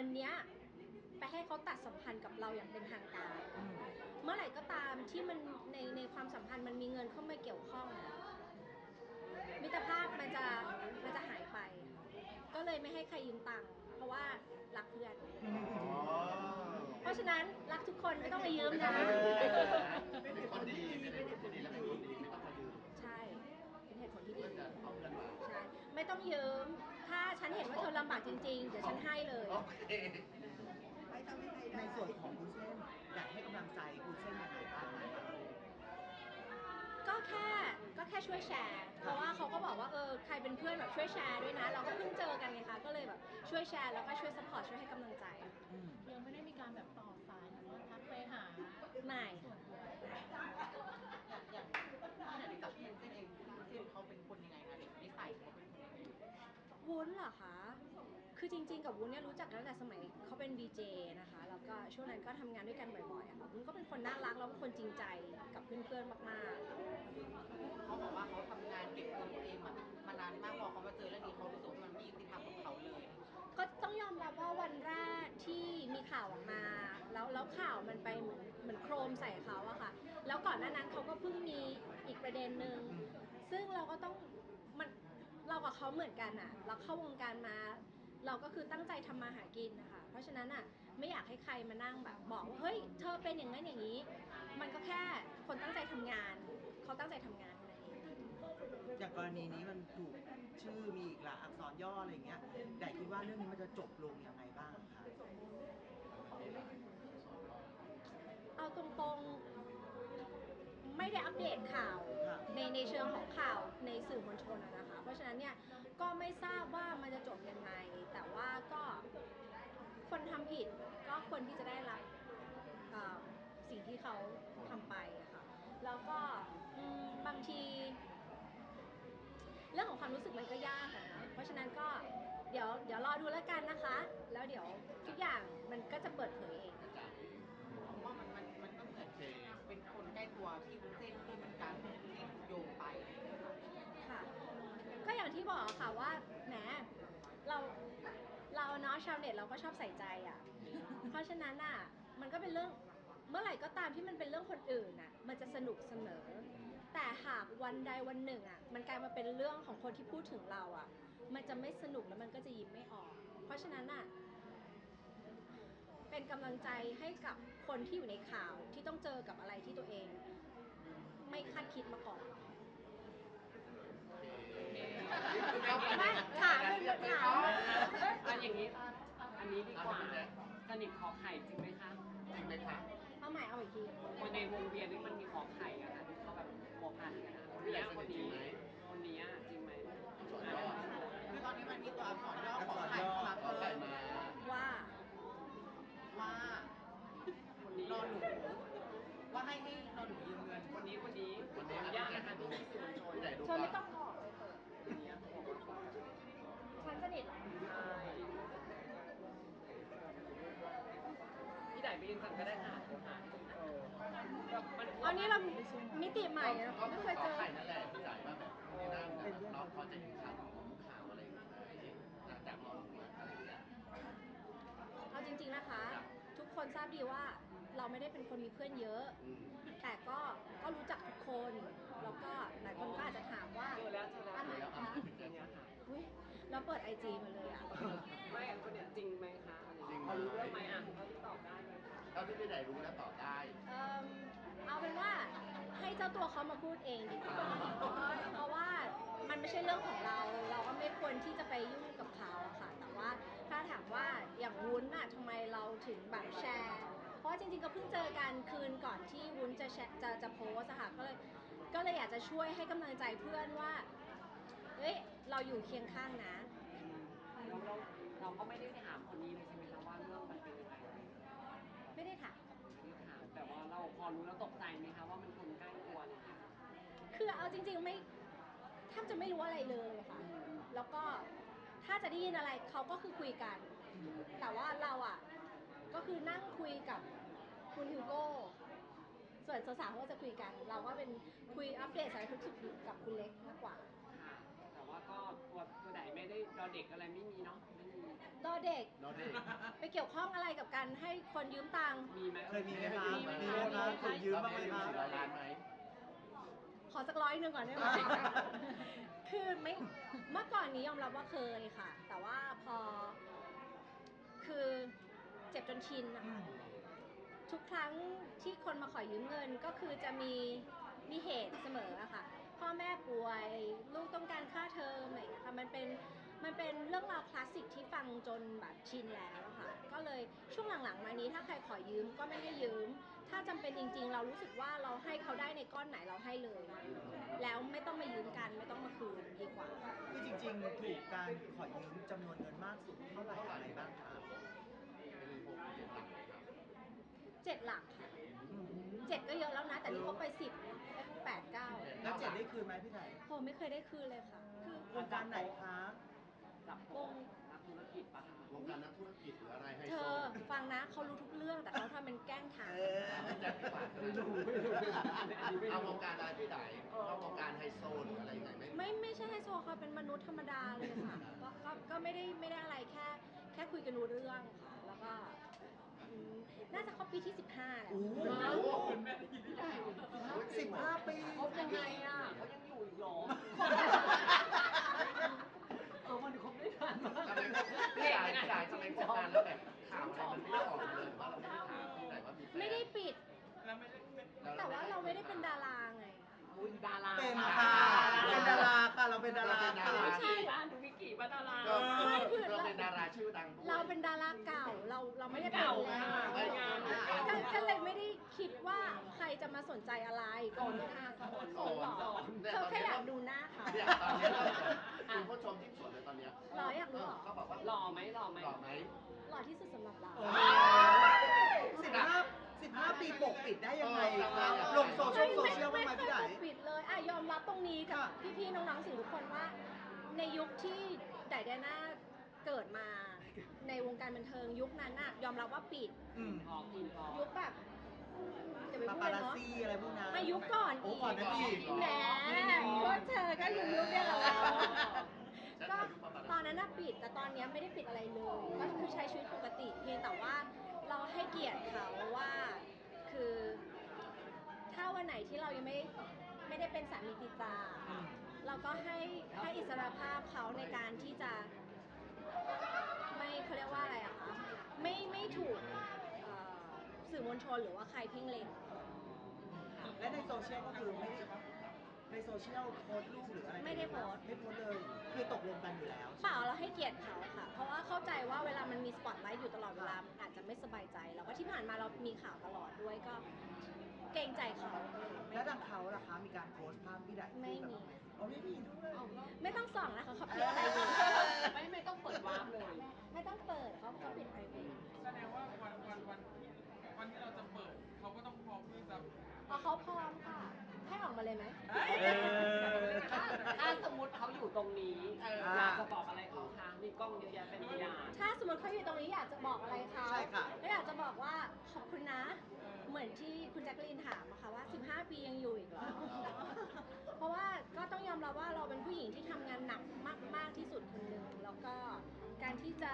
งินเนี้ยไปให้เขาตัดสัมพันธ์กับเราอย่างเป็นทางการอืมเมื่อไหร่ก็ตามที่มันในในความสัมพันธ์มันมีเงินเข้ามาเกี่ยวข้องอะมิตรภาพมันจะมันจะหายไป ก็เลยไม่ให้ใครยืมตังค์เพราะว่ารักเพื่อน เพราะฉะนั้นรักทุกคนไม่ต้องมายืมนะ เป็นคนดีเป็นคนดีและเป็นคนดีไม่ต้องมายืมใช่ เป็นเหตุผลที่ดี เพื่อจะเอาเพื่อนมา ใช่ ไม่ต้องยืมถ้า ฉันเห็นว่าเธอลำบากจริง ๆ เดี๋ยวฉันให้เลย โอเคในส่วนของคุณเส้นอยากให้กำลังใจคุณเส้นยังไงบ้างไหมครับก็แค่ก็แค่ช่วยแชร์ เพราะว่าเขาก็บอกว่าเออใครเป็นเพื่อนแบบช่วยแชร์ด้วยนะ เราก็เพิ่งเจอกันไงคะ ก็เลยแบบช่วยแชร์แล้วก็ช่วยสปอร์ตช่วยให้กำลังใจ อืมยังไม่ได้มีการแบบต่อสายหรือว่าทักไปหา ไม่ ส่วนตัว อย่างอย่างที่ไหนกับพี่เส้นเองพี่เส้นเขาเป็นคนยังไงคะนิสัยเขาเป็นคนยังไง วุ้นเหรอคะ คือจริงๆ กับวุ้นเนี่ยรู้จักตั้งแต่สมัยเขาเป็น VJ นะคะ แล้วก็ช่วงนั้นก็ทำงานด้วยกันบ่อยๆอะค่ะวุ้นก็เป็นคนน่ารักแล้วก็คนจริงใจกับเพื่อนๆ มากๆ เขาบอกว่าเขาทำงานเก็บเงินตัวเองมามานานมากพอเขามาเจอเรื่องนี้เขารู้สึกว่ามันไม่ยุติธรรมกับเขาเลยก็ต้องยอมรับว่าวันแรกที่มีข่าวออกมา แล้วแล้วข่าวมันไปเหมือนเหมือนโครมใส่เขาอะค่ะ แล้วก่อนหน้านั้นเขาก็เพิ่งมีอีกประเด็นหนึ่งซึ่งเราก็ต้องมัน เรากับเขาเหมือนกันอะเราเข้าวงการมา เราก็คือตั้งใจทำมาหากินนะคะเพราะฉะนั้นอะไม่อยากให้ใครมานั่งแบบบอกว่าเฮ้ยเธอเป็นอย่างนั้นอย่างนี้ มันก็แค่คนตั้งใจทำงาน เขาตั้งใจทำงานเท่านั้นเองอย่างกรณีนี้มันถูกชื่อมีอีกหลายอักษรย่ออะไรอย่างเงี้ยแต่คิดว่าเรื่องนี้มันจะจบลงยังไงบ้างคะเอาตรงๆ ไม่ได้อัปเดตข่าวค่ะในใน เชิงของข่าวในสื่อมวลชนอะนะคะ เพราะฉะนั้นเนี่ยก็ไม่ทราบว่ามันจะจบยังไง แต่ว่าก็คนทำผิดก็ควรที่จะได้รับเอ่อสิ่งที่เขาทำไปอะค่ะ แล้วก็อืมบางที เรื่องของความรู้สึกมันก็ยากอะนะเพราะฉะนั้นก็เดี๋ยวเดี๋ยวรอดูแล้วกันนะคะ แล้วเดี๋ยวทุกอย่างมันก็จะเปิดเผยเองผมว่ามันมันมันก็เหมือนเป็นคนใกล้ตัวพี่วุ้ ก็อย่างที่บอกค่ะว่าแหมเราเราเนาะชาวเน็ตเราก็ชอบใส่ใจอะ เพราะฉะนั้นอะมันก็เป็นเรื่องเมื่อไหร่ก็ตามที่มันเป็นเรื่องคนอื่นอะมันจะสนุกเสมอ แต่หากวันใดวันหนึ่งอะมันกลายมาเป็นเรื่องของคนที่พูดถึงเราอะ มันจะไม่สนุกแล้วมันก็จะยิ้มไม่ออก เพราะฉะนั้นอะเป็นกำลังใจให้กับคนที่อยู่ในข่าวที่ต้องเจอกับอะไรที่ตัวเอง ไม่คาดคิดมาก่อน ไม่ถามเลยถามอันอย่างนี้ อันนี้ดีกว่าสนิทขอไข่จริงไหมคะ จริงไหมคะเอาใหม่เอาอีกทีคนในวงเวียนนี่มันมีขอไข่อะค่ะที่เขาแบบผัวพันกันนะคนนี้คนนี้คนนี้จริงไหมส่วนยอดคือตอนนี้มันมีตัวอักษรย่อของไข่เข้ามาเอาเพิ่ใส่มมาว่าว่าคนนี้รอหนูว่าให้ให้รอหนูยืมเงินคนนี้คนนี้คนนี้ยากนะคะที่มีสื่อมวลชนผู้ใหญ่ดูเธอก่อไม่นต้องบอกเลยเปิด คนนี้เขาบอกว่า ฉันสนิทเหรอ ใช่พี่ ได่ไปยินสั่งก็ได้ค่ะโทรหาแบบมันอันนี้เรามิติใหม่นะก็ไม่คือเคยขเจออไข่นั่นแหละพี่จ่ายว่าแบบนี่นั่นนะเราพอจะเห็นข่าวของข่าวอะไรอย่างเงี้ยหลังจากเราอะไรอย่างเงี้ย เอาจริงๆนะคะทุกคนทราบดีว่าเราไม่ได้เป็นคนมีเพื่อนเยอะ อืม แต่ก็ก็รู้จักทุกคน แล้วก็หลายคนก็อาจจะถามว่าเจอแล้วเจอแล้ว อันไหนแล้วคะคนนี้ค่ะอุ้ยเราเปิดไอจีมาเลยอะ ไม่คนเนี้ยจริงไหมคะจริงไหมพอรู้เรื่องไหมอะเขาตอบได้ไหมคะเท่า ที่พี่ใหญ่รู้และตอบได้ เอิ่มเอาเป็นว่าให้เจ้าตัวเขามาพูดเองดีกว่าเพราะว่ามันไม่ใช่เรื่องของเรา เราก็ไม่ควรที่จะไปยุ่งกับเขาอะค่ะ แต่ว่าถ้าถามว่าอย่างวุ้นอะทำไมเราถึงแบบแชร์ เพราะว่าจริงๆก็เพิ่งเจอกันคืนก่อนที่วุ้นจะแชร์จะจะโพสต์อะค่ะก็เลยก็เลยอยากจะช่วยให้กำลังใจเพื่อนว่าเฮ้ยเราอยู่เคียงข้างนะแล้วเราเราก็ไม่ได้ถามคนนี้เลยใช่ไหม พอรู้แล้วตกใจไหมคะว่ามันคนใกล้ตัวเนี่ยค่ะคือเอาจริง ๆไม่แทบจะไม่รู้อะไรเลยค่ะ แล้วก็ถ้าจะได้ยินอะไรเขาก็คือคุยกัน แต่ว่าเราอะก็คือนั่งคุยกับคุณฮิวโก้ ส่วนสาวๆเขาก็จะคุยกัน เราก็เป็นคุยอัปเดตสารทุกข์สุขดิบกับคุณเล็กมากกว่าค่ะแต่ว่าก็ตัวตัวไหนไม่ได้เราเด็กอะไรไม่มีเนาะไม่มีดอเด็กนอเด็กไปเกี่ยวข้องอะไรกับการให้คนยืมตังค์มีไหมเคยมีไหมคะมีไหมคะคนยืมบ้างไหมคะสี่ร้อยล้านไหม ขอสักร้อยหนึ่งก่อนได้ไหม คือไม่เมื่อก่อนนี้ยอมรับว่าเคยค่ะ แต่ว่าพอ คือเจ็บจนชินนะคะ ทุกครั้งที่คนมาขอยืมเงินก็คือจะมีมีเหตุเสมออะค่ะ พ่อแม่ป่วย ลูกต้องการค่าเทอมอะไรอย่างเงี้ยค่ะมันเป็นมันเป็นเรื่องราวคลาสสิกที่ฟังจนแบบชินแล้วอะค่ะ ก็เลยช่วงหลังๆ มานี้ถ้าใครขอยืมก็ไม่ให้ยืม ถ้าจำเป็นจริง ๆ เรารู้สึกว่าเราให้เขาได้ในก้อนไหนเราให้เลย แล้วไม่ต้องมายืมกันไม่ต้องมาคืนดีกว่า คือจริงๆ ถูกการขอยืมจำนวนเงินมากสุดเท่าไหร่อะไรบ้างคะเป็นหกเจ็ดหลักเลยครับเจ็ดหลักค่ะเจ็ดก็เยอะแล้วนะ แต่นี่เขาไปสิบ แปดเก้าแล้วเจ็ดได้คืนไหมพี่ไถ่โหไม่เคยได้คืนเลยค่ะ คือโครงการไหนคะจับโกงนักธุรกิจปะคะวงการนักธุรกิจหรืออะไรไฮเธโซอฟังนะเขารู้ทุกเรื่องแต่เขาทำเป็นแกล้งถามเออแจ็คพี่ปากไม่รู้เอาวงการอะไรพี่ไหนเอาวงการไฮโซหรืออะไรยังไงไหมไม่ไม่ใช่ไฮโซเขาเป็นมนุษย์ธรรมดาเลยค่ะก็ก็ก็ไม่ได้ไม่ได้อะไรแค่แค่คุยกันรู้เรื่องค่ะแล้วก็อืมน่าจะเข้าปีที่ 15แล้วโอ้โหโอ้ สิบห้าปีเขายังไงอะเขายังอยู่อีกเหรอเออมันคบได้นานมากทำไมพี่ไหนพี่ไหนทำไมโครงการแล้วแบบข่าวอะไรมันไม่ได้ออกมาเลยว่าเราไม่ได้ถามพี่ไหนว่ามีแฟนไม่ได้ปิดล้แต่ว่าเราไม่ได้เป็นดาราไง อุ้ยดาราเป็นค่ะเป็นดาราค่ะเราเป็นดาราค่ะ ไม่ใช่ร้าน ดูวิกิว่าดารา ก็ไม่คือเราเป็นดาราชื่อดังด้วย เราเป็นดาราเก่าเราเราไม่ได้เป็นเก่าแล้วค่ะไม่งานก็ก็เลยไม่ได้คิดว่าใครจะมาสนใจอะไรก่อนทางสอนสอนหรอเธอแค่อยากดูหน้าเขาเนี่ยตอนนี้เราคุณผู้ชมที่สวนเลยตอนเนี้ยหรออยากรู้เหรอเขาบอกว่าหล่อไหมหล่อไหม หล่อไหม หล่อที่สุดสำหรับเรา สิบห้าสิบห้าปีปกปิดได้ยังไงคะลงโซเชียลโซเชียลบ้างไหมไม่เคพี่ยไถ่ปกปิดเลยอะยอมรับตรงนี้กับค่ะพี่ๆน้องๆสื่อทุกคนว่า ในยุคที่ ไดแดน่าเกิดมาในวงการบันเทิงยุคนั้นน่ะยอมรับว่าปิด อืมทองกินทองยุคแบบจะไปปาพูดปาเลยราเนาะซี่อะไรพวกนั้นอายุก่อนโอ้อีกก่อนนั้นอีกแหมก็เธอก็อยู่ยุคเดียวกับเราฉันก็อายุประมาณตอนนั้นน่ะปิดแต่ตอนเนี้ยไม่ได้ปิดอะไรเลยก็คือใช้ชีวิตปกติเพียงแต่ว่าเราให้เกียรติเขาว่าคือ ถ้าวันไหนที่เรายังไม่ไม่ได้เป็นสามีติดตาอืม เราก็ให้ให้อิสรภาพเขาในการที่จะ ไม่เขาเรียกว่าอะไรอะคะไม่ไม่ถูกเอ่อสื่อมวลชนหรือว่าใครเพ่งเล็ง และในโซเชียลก็คือไม่ได้ในโซเชียลโพสต์รูปหรืออะไรไม่ได้โพสต์ ไม่โพสต์เลย คือตกลงกันอยู่แล้ว เปล่าเราให้เกียรติเขาค่ะ เพราะว่าเข้าใจว่าเวลามันมีสปอตไลท์อยู่ตลอดเวลามันอาจจะไม่สบายใจ แล้วก็ที่ผ่านมาเรามีข่าวตลอดด้วยก็เกรงใจเขา แล้วทางเขาล่ะคะมีการโพสต์ภาพพี่ไถ่ไม่มี อ๋อไม่มีด้วยไม่ต้องส่องนะคะเขาปิดไพรเวทไม่ไม่ต้องเปิดวาร์ปเลย ไม่ต้องเปิดเขาเขาปิดไพรเวทแสดงว่าวันวันวันที่วันที่เราจะเปิดเขาก็ต้องพร้อมที่จะพอเขาพร้อมค่ะ ให้ออกมาเลยไหมเออถ้าถ้าสมมติเขาอยู่ตรงนี้อยากจะบอกอะไรเขาคะมีกล้องเยอะแยะเป็นพยานถ้าสมมติเขาอยู่ตรงนี้อยากจะบอกอะไรเขาใช่ค่ะก็อยากจะบอกว่าขอบคุณนะ เหมือนที่คุณแจ็คลีนถามอะค่ะว่า 15 ปียังอยู่อีก เหรอเพราะว่าก็ต้องยอมรับว่าเราเป็นผู้หญิงที่ทำงานหนักมาก ๆที่สุดคนหนึ่งแล้วก็การที่จะ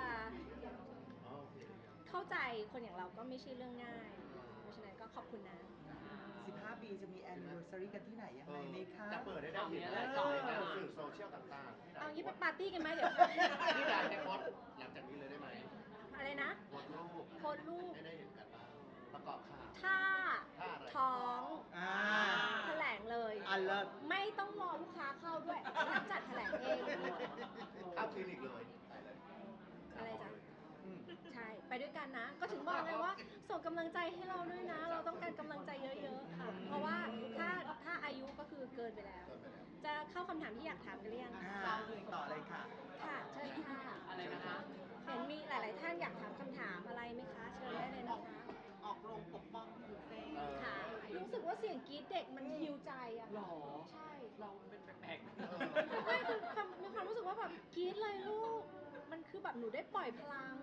อ๋อโอเคเข้าใจคนอย่างเราก็ไม่ใช่เรื่องง่าย เพราะฉะนั้นก็ขอบคุณนะ 15 ปีจะมี anniversary กันที่ไหนยังเอไงอไหมคะ จะเปิดได้ได้เห็นอะไรในสื่อโซเชียลต่างๆเอางี้ไปปาร์ตี้กันไหมเดี๋ยวพี่ไหนให้โพสต์หลังจากนี้เลยได้ไหมอะไรนะ โพสต์รูปโพสต์รูป ให้ได้เห็นกันบ้าง ประกอบข่าว ถ้าถ้าอะไร ท้องอ่า แถลงเลย อันเลิศ ไม่ต้องรอลูกค้าเข้าด้วยรับจัดแถลงเองเข้าคลินิกเลยอะไรจ๊ะอืม ใช่ ไปด้วยกันนะ ก็ถึงบอกไงว่า ส่งกำลังใจให้เราด้วยนะ เราต้องการกำลังใจเยอะๆค่ะ เพราะว่าถ้าถ้าอายุก็คือเกินไปแล้ว จะเข้าคำถามที่อยากถามกันหรือยังอ่าต่อเลยค่ะ ค่ะเชิญค่ะอะไรนะคะ เห็นมีหลาย ๆ ท่านอยากถามคำถามอะไรไหมคะ เชิญได้เลยนะคะ ออกโรงปกป้องคุณเต้เออ ค่ะ รู้สึกว่าเสียงกรี๊ดเด็กมันฮิวใจอะหรอ ใช่ เราเป็นแปลกไม่คือความมีความรู้สึกว่าแบบกรี๊ดเลยลูก มันคือแบบหนูได้ปล่อยพลัง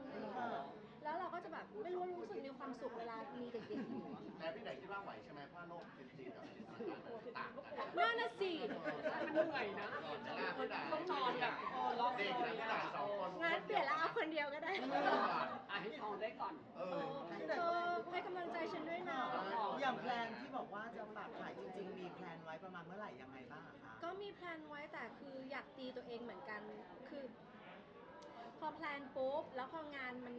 แล้วเราก็จะแบบไม่รู้รู้สึกมีความสุขเวลามีเด็กๆอยู่อะแต่พี่ไหนคิดว่าไหวใช่ไหมเพราะโลกจริงๆกับต่างกันน่าน่ะสิ มันเหนื่อยนะหน้าพี่ไหนต้องนอนแบบเออล็อกเด็กนะพี่ไหนสองคนงานเปลี่ยนแล้วเอาคนเดียวก็ได้อะให้ทองได้ก่อน เออเธอให้กำลังใจฉันด้วยนะ อย่างแพลนที่บอกว่าจะฝากขายจริง ๆ มีแพลนไว้ประมาณเมื่อไหร่ยังไงบ้างอะคะ ก็มีแพลนไว้แต่คืออยากตีตัวเองเหมือนกัน คือพ อแพลนปุ๊บแล้วพองานมัน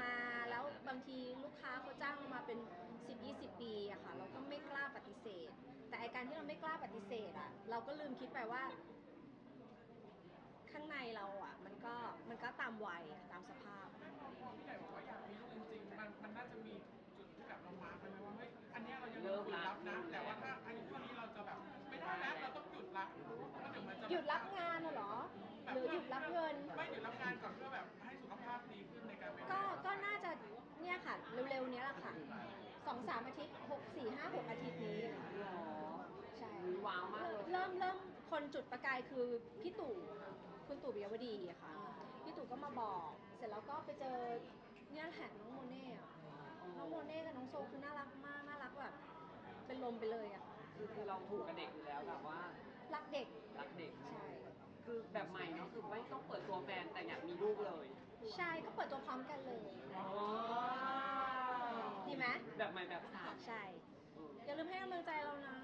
มาแล้วบางทีลูกค้าเขาจ้างเรามาเป็น 10-20 ปีอะค่ะเราก็ไม่กล้าปฏิเสธ แต่ไอการที่เราไม่กล้าปฏิเสธอะเราก็ลืมคิดไปว่า ข้างในเราอะมันก็มันก็ตามวัยอะตามสภาพ พี่ใหญ่บอกว่าอยากมีลูกจริงๆมันมันน่าจะมีจุดที่แบบเรามาร์กไว้ไหมว่าเฮ้ยอันเนี้ยเรายังเริ่มควรละรับนะ แต่ว่าถ้าอายุเท่านี้เราจะแบบไม่ได้แล้วเราต้องหยุดละเพราะเดี๋ยวมันจะหยุดรับงานน่ะเหรอหรือหยุดรับเงิน ไม่หยุดรับงานก่อนเพื่อแบบให้สุขภาพดีขึ้นในการเป็นก็ก็น่าจะเนี่ยค่ะ เร็วๆเนี้ยแหละค่ะสองสามอาทิตย์หกสี่ห้าหกอาทิตย์นี้หรอใช่อุ๊ยว้าวมากเลยเริ่มเริ่มคนจุดประกายคือพี่ตู่คุณตู่ปิยวดีอะค่ะพี่ตู่ก็มาบอกเสร็จแล้วก็ไปเจอเนี่ยแหละน้องโมเน่อะน้องโมเน่กับน้องโซคือน่ารักมากน่ารักแบบเป็นลมไปเลยอะ คือคือเราถูกกับเด็กอยู่แล้วแบบว่า รักเด็ก รักเด็ก ใช่ คือแบบใหม่เนาะคือไม่ต้องเปิดตัวแฟนแต่อยากมีลูกเลยใช่ก็เปิดตัวพร้อมกันเลยอ๋อดีไหมแบบใหม่แบบสามใช่เอออย่าลืมให้กำลังใจเรานะ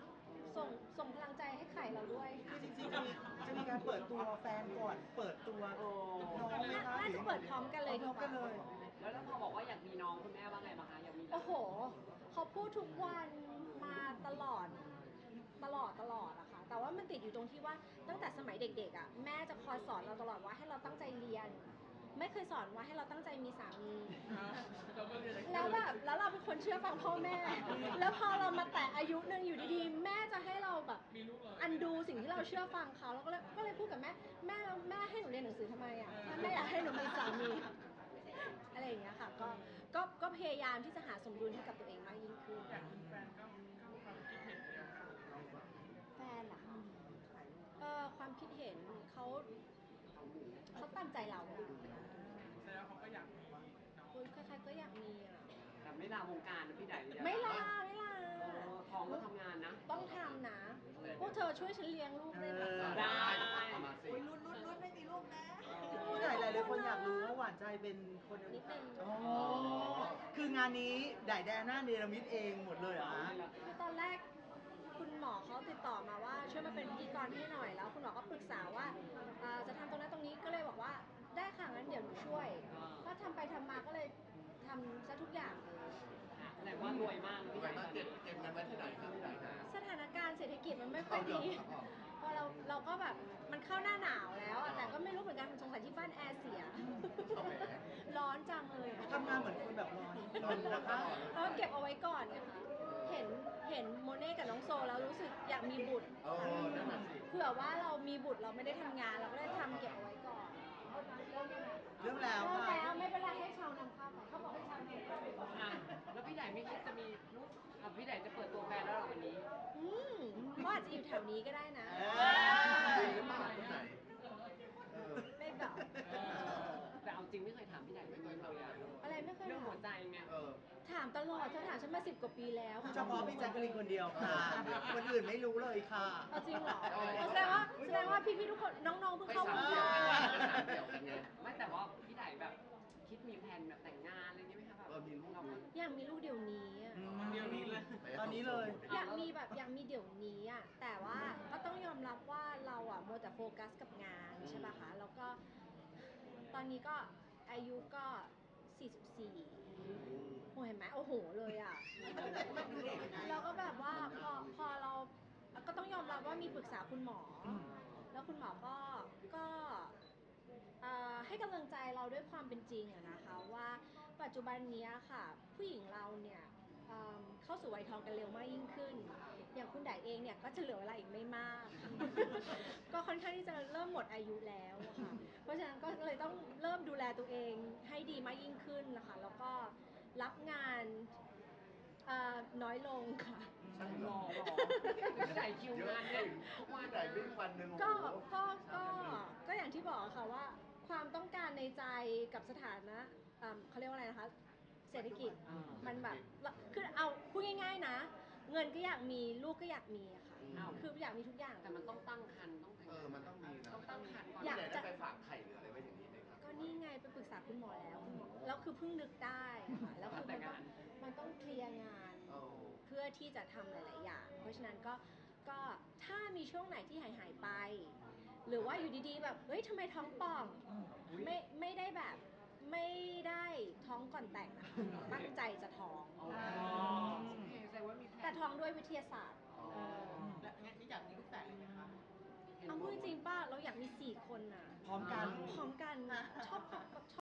ส่งส่งพลังใจให้ไข่เราด้วยคือจริงๆจะมีจะมีการเปิดตัวแฟนก่อน เปิดตัวโอ้น้องไหมคะน่าจะเปิดพร้อมกันเลยพร้อมกันเลย แล้วถ้าพอบอกว่าอยากมีน้องคุณแม่ว่าไงบ้างคะอยากมีหลานโอ้โหเขาพูดทุกวันมาตลอด ตลอดตลอดอะค่ะ แต่ ว่ามันติดอยู่ตรงที่ว่าตั้งแต่สมัยเด็กๆอะแม่จะคอยสอนเราตลอดว่าให้เราตั้งใจเรียน ไม่เคยสอนว่าให้เราตั้งใจมีสามีเราก็เรียนแล้วแบบแล้วเราเป็นคนเชื่อฟังพ่อแม่ แล้วพอเรามาแตะอายุหนึ่งอยู่ดีๆ แม่จะให้เราแบบมีลูกเลยอันดูสิ่งที่เราเชื่อฟังเขาแล้วก็เลยก็เลยพูดกับแม่แม่แม่ให้หนูเรียนหนังสือทำไมอะถ้าแม่อยากให้หนูมีสามีอะไรอย่างเงี้ยค่ะก็ก็ก็พยายามที่จะหาสมดุลให้กับตัวเองมากยิ่งขึ้น อยากเป็นแฟนก็เข้าความคิดเห็นเดียวกัน แฟนเหรอคะเออความคิดเห็นเขาเขาตามใจเราอะแสดงว่าเขาก็อยากมีน้องคุณใครๆก็อยากมีอะแต่ไม่ลาวงการนะพี่ไดเดี๋ยวไม่ลาไม่ลา เออท้องก็ทำงานนะ ต้องทำนะ พวกเธอช่วยฉันเลี้ยงลูกได้ไหมเออ ได้ เอามาสิรุ่นรุ่นรุ่นไม่มีลูกนะ ผู้ใหญ่หลายๆคนอยากรู้ว่าหวานใจเป็นคนนิดนึงอ๋อ คืองานนี้ไดแดน่าเนรมิตเองหมดเลยเหรอฮะ คือตอนแรก คุณหมอเขาติดต่อมาว่าช่วยมาเป็นพิธีกรให้หน่อยแล้วคุณหมอก็ปรึกษาว่าเอ่อจะทำตรงนั้นตรงนี้ก็เลยบอกว่าได้ค่ะงั้นเดี๋ยวหนูช่วย ก็ทำไปทำมาก็เลยทำซะทุกอย่างเลยแต่ว่ารวยมากนะรพี่วยไดมากเก็บเก็บเงินไว้ที่ไหนครับที่ไหนนะ สถานการณ์เศรษฐกิจมันไม่ค่อยดีพอเราเราก็แบบมันเข้าหน้าหนาวแล้วอะแต่ก็ไม่รู้เหมือนกันสงสัยที่บ้านแอร์เสียร้อนจังเลยอะทำงานเหมือนคนแบบร้อนร้อนนะคะเราเก็บเอาไว้ มีบุตรเออนั่นน่ะสิ เผื่อว่าเรามีบุตรเราไม่ได้ทำงานเราก็เลยทำเก็บเอาไว้ก่อนเรื่องแล้วเริ่มค่ะ แล้วไม่เป็นไรให้ชาวนำเข้าไปเขาบอกให้ชาวนำเข้าไปก่อนอะแล้วพี่ไดไม่คิดจะมีลูกอะพี่ไดจะเปิดตัวแฟนแล้วเหรอวันนี้ อืมเขาอาจจะอยู่แถวนี้ก็ได้นะ เอจริงหรือเปล่าที่ไหนเออไม่บอก แต่เอาจริงไม่เคยถามพี่ไดไม่เคยเลยอะอะไรไม่เคยเรื่องถาหัวมใจไงเออถามตลอดเธอถามฉันมาสิบกว่าปีแล้วเฉพาะพี่แจ๊กกะลีนคนเดียวค่ะ คนอื่นไม่รู้เลยค่ะ เอาจริงเหรอแสดงว่าแสดงว่าพี่ๆทุกคนน้องๆเพิ่งไม่เข้าสามมาเกี่ยวกันไงไม่สามเกี่ยวกันไงไม่แต่ว่าพี่ไดแบบคิดมีแผนแบบแต่งงานอะไรอย่างเงี้ยไหมคะแบบเออมีลูกเราไหมอยากมีลูกเดี๋ยวนี้อะเดียวนี้เลย ตอนนี้เลย อยากมีแบบอยากมีเดี๋ยวนี้อะแต่ว่าก็ต้องยอมรับว่าเราอะมัวแต่โฟกัสกับงานใช่ป่ะคะแล้วก็ ตอนนี้ก็อายุก็ 44โอ้เห็นไหม โอ้โหเลยอะแล้วก็แบบว่าพอพอเราก็ต้องยอมรับว่ามีปรึกษาคุณหมออม แล้วคุณหมอก็ก็เอ่อให้กำลังใจเราด้วยความเป็นจริงอะนะคะว่าปัจจุบันเนี้ยค่ะ ผู้หญิงเราเนี่ยเอิ่มเข้าสู่วัยทองกันเร็วมากยิ่งขึ้น อย่างคุณไดเองเนี่ยก็จะเหลือเวลาอีกไม่มาก ก็ค่อนข้างที่จะเริ่มหมดอายุแล้วอะค่ะ เพราะฉะนั้นก็เลยต้องเริ่มดูแลตัวเองให้ดีมากยิ่งขึ้นนะคะ แล้วก็รับงานเอ่อน้อยลงค่ะ ใช่หหรล่ออหล่อพี่ไดคิวเยอะงานจเนี่ริยงทุกวันที่ไหนวิ่งวันหนึ่งโอ้โหก็ ก็ ก็ ก็อย่างที่บอกค่ะว่า ความต้องการในใจกับสถานะอ่าเขาเรียกว่าอะไรนะคะ เศรษฐกิจอ่ามันแบบ คือเอาพูดง่ายๆนะ เงินก็อยากมี ลูกก็อยากมีอะค่ะ อ้าว คืออยากมีทุกอย่าง แต่มันต้องตั้งครรภ์ต้องแต่งเออมันต้องมีนะต้องตั้งครรภ์ก่อน อยากที่ไหนจะ ได้ไปฝากไข่หรืออะไรไว้อย่างนี้ไหมครับก็นี่ไงไปปรึกษาคุณแล้วคือ เพิ่งนึกได้ค่ะแล้วคือแต่มันงก็งานมันต้องเคลียร์งาน โอ้เพื่อที่จะทำหลาย ๆ อย่าง เพราะฉะนั้นก็ก็ถ้ามีช่วงไหนที่หายหายๆไป หรือว่าอยู่ดี ๆ แบบ เฮ้ยทำไมท้องป่อง ไม่ไม่ได้แบบไม่ได้ท้องก่อนแต่งนะคะตั้งใจจะท้องอ๋อโอเคแสดงว่ามีแผนแต่ท้องด้วยวิทยาศาสตร์อ๋อและงั้นนี่อยากมีลูกแฝดเลยไหมคะ เอาพูดจริงๆป้าเราอยากมีสี่คนน่ะพร้อมกัน พร้อมกันชอบช